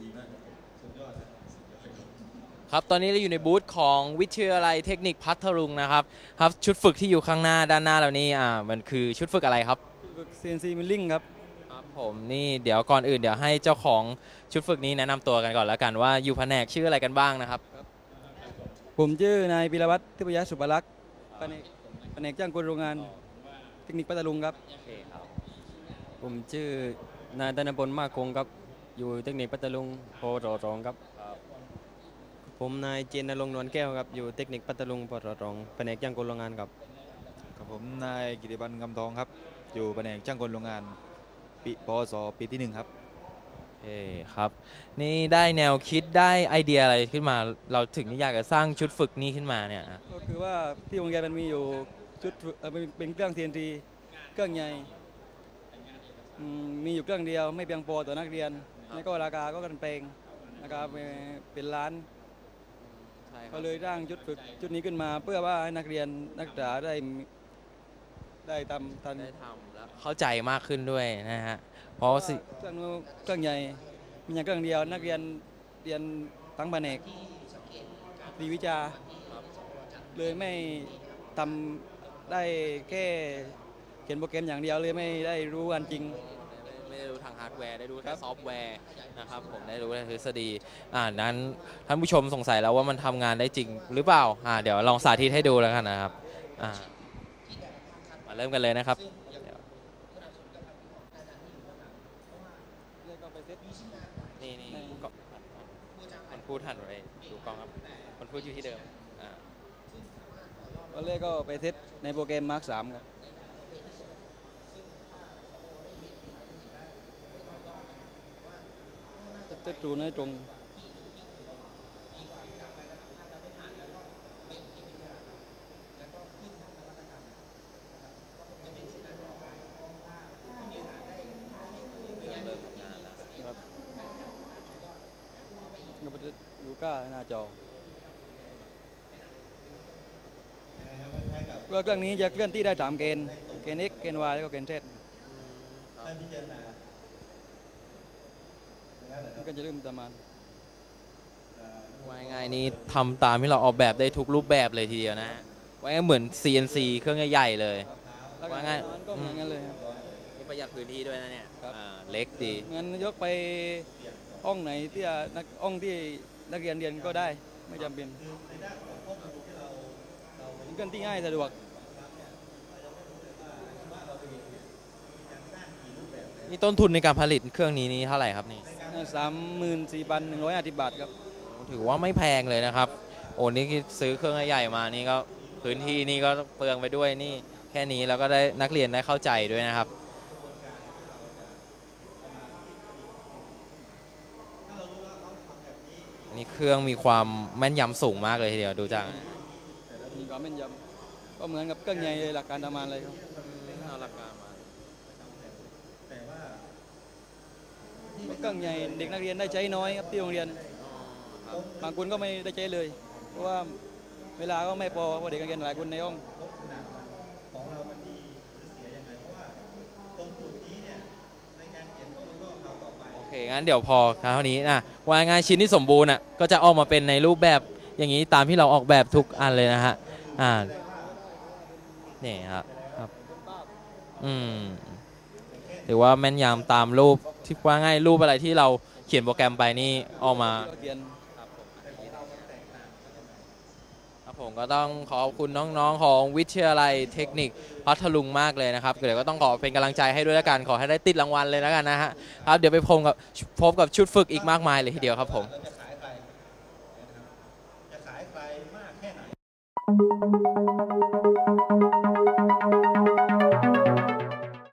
ดีมากครับผมสุดยอดนะสุดยอดครับครับตอนนี้เราอยู่ในบูธของวิทยาลัยเทคนิคพัทลุงนะครับครับชุดฝึกที่อยู่ข้างหน้าด้านหน้าเรานี่อ่ามันคือชุดฝึกอะไรครับฝึก CNC Milling ครับครับผมนี่เดี๋ยวก่อนอื่นเดี๋ยวให้เจ้าของชุดฝึกนี้แนะนำตัวกันก่อนแล้วกันว่าอยู่แผนกชื่ออะไรกันบ้างนะครับ ผมชื่อนายปิรวัตรทิพยสุภลักษณ์แผนกแผนกจ้างกลโรงงานเทคนิคปัตตาลุงครับ ผมชื่อนายธนพลมากคงครับ อยู่เทคนิคพัทลุงพอรอรองครับ ผมนายเจนนรงค์นวลแก้วครับ อยู่เทคนิคพัทลุงพอรอรองแผนกย่างกลโรงงานครับกับผมนายกิติบันคำทองครับ อยู่แผนกช่างกลโรงงานปีปอสปีที่หนึ่งครับเอ้ครับ นี่ได้แนวคิดได้ไอเดียอะไรขึ้นมา เราถึงอยากจะสร้างชุดฝึกนี้ขึ้นมาเนี่ยก็คือว่าที่โรงเรียนมันมีอยู่ชุดฝึกเอ่อเป็นเป็นเครื่อง CNC เครื่องใหญ่อืมมีอยู่เครื่องเดียวไม่เพียงพอต่อนักเรียน แล้วก็ราคาก็กันเพลงราคาเป็นเป็นล้านใช่ครัก็บเลยร่างชุดฝึกชุดนี้ขึ้นมา เพื่อว่าให้นักเรียนนักศึกษาได้มีได้ทำทันได้ทำแล้วเข้าใจมากขึ้นด้วยนะฮะเพราะว่าสิเครื่องนู้นเครื่องใหญ่มีอย่างเครื่องเดียวนักเรียนเรียนทั้งแผนกดีวิชาเลยไม่ทำได้แค่เขียนโปรแกรมอย่างเดียวเลยไม่ได้รู้อันจริง ไม่ได้รู้ทางฮาร์ดแวร์ได้รู้ครัแค่บซอฟต์แวร์นะครับผมได้รู้แค่ทฤษฎีอ่านั้นท่านผู้ชมสงสัยแล้วว่ามันทำงานได้จริงหรือเปล่าอ่าเดี๋ยวลองสาธิตให้ดูแล้วกันนะครับอ่ามาเริ่มกันเลยนะครับนี่นี่ก็คนพูดหันไปดูกล้องครับคนพูดอยู่ที่เดิมอ่าตอนแรกก็ไปเทสในโปรแกรม Mark 3ครับเทสตูนให้ตรงเริ่มเริ่มทำงานแล้วครับ ก็ไปดูก้าหน้าจอก็เครื่องนี้จะเคลื่อนที่ได้สามเกณฑ์ เกณฑ์ x เกณฑ์ y แล้วก็เกณฑ์ z มัน ก็จะเริ่มประมาณว่าง่ายๆนี่ทำตามที่เราออกแบบได้ทุกรูปแบบเลยทีเดียวนะฮะว่าง่ายๆเหมือน CNC เครื่องใหญ่ๆเลยแล้วว่าง่ายก็เหมือนกันเลยครับนี่ประหยัดพื้นที่ด้วยนะเนี่ยครับอ่าเล็กดีงั้นยกไปห้องไหนที่นักห้องที่นักเรียนเรียนก็ได้ไม่จำเป็นเคลื่อนที่ง่ายสะดวกนี่ต้นทุนในการผลิตเครื่องนี้นี่เท่าไหร่ครับนี่ สามหมื่นสี่พันหนึ่งร้อยห้าสิบบาทครับถือว่าไม่แพงเลยนะครับ โอ้นี่ซื้อเครื่องใหญ่ๆมานี่ก็พื้นที่นี่ก็เปลืองไปด้วยนี่แค่นี้แล้วก็ได้นักเรียนได้เข้าใจด้วยนะครับนี่เครื่องมีความแม่นยำสูงมากเลยทีเดียวดูจากมีความแม่นยำก็เหมือนกับเครื่องใหญ่เลยหลักการทำงานเลยครับเอาหลักการมาเครื่อ งใหญ่เด็กนักเรียนได้ใช้น้อยครับที่โรงเรียน บางคนก็ไม่ได้ใช้เลย เพราะว่าเวลาก็ไม่พอเพราะเด็กนักเรียนหลายคนในห้องโอเคงั้นเดี๋ยวพอคราวนี้นะวางงานชิ้นที่สมบูรณ์อะก็จะออกมาเป็นในรูปแบบอย่างนี้ตามที่เราออกแบบทุกอันเลยนะฮะอ่านี่ครับครับอืมหรือว่าแม่นยำตามรูป ที่ว่าง่ายรูปอะไรที่เราเขียนโปรแกรมไปนี่ออกมาครับผมก็ต้องขอบคุณน้องๆ ของวิทยาลัยเทคนิคพัทลุงมากเลยนะครับเดี๋ยวก็ต้องขอเป็นกำลังใจให้ด้วยแล้วกันขอให้ได้ติดรางวัลเลยแล้วกันนะฮะครับเดี๋ยวไปพบกับพบกับชุดฝึกอีกมากมายเลยทีเดียวครับผมจะขายใครมากแค่ไหน